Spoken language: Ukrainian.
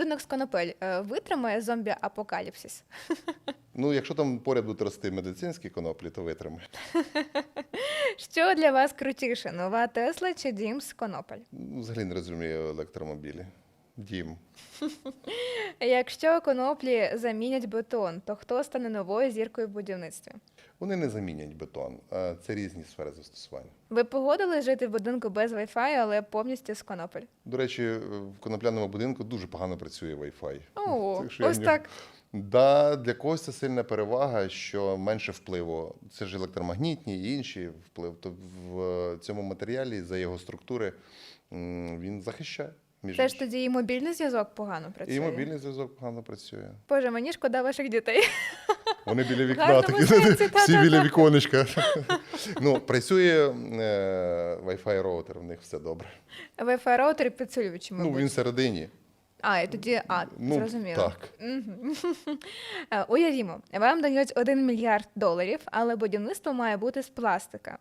будинок з конопель е, витримає зомбі-апокаліпсис? Ну, якщо там поряд будуть рости медицинські коноплі, то витримає. Що для вас крутіше, нова Тесла чи дім з конопель? Ну, Взагалі не розумію електромобілі. Дім. Якщо коноплі замінять бетон, то хто стане новою зіркою в будівництві? Вони не замінять бетон. Це різні сфери застосування. Ви погодились жити в будинку без Wi-Fi, але повністю з конопель? До речі, в конопляному будинку дуже погано працює Wi-Fi. О, Так ось так. Да, для когось це сильна перевага, що менше впливу. Це ж електромагнітні і інші вплив. То в цьому матеріалі за його структури він захищає. Між Це ж іншим. тоді і мобільний зв'язок погано працює. І мобільний зв'язок погано працює. Боже, мені шкода ваших дітей. Вони біля вікна, такі, всі біля віконечка. ну, працює е, Wi-Fi роутер, в них все добре. Wi-Fi роутер підсилювачі, Ну, він всередині. А, і тоді, а, Ну, зрозуміло. так. Е, Уявімо, вам дають 1 мільярд доларів, але будівництво має бути з пластика.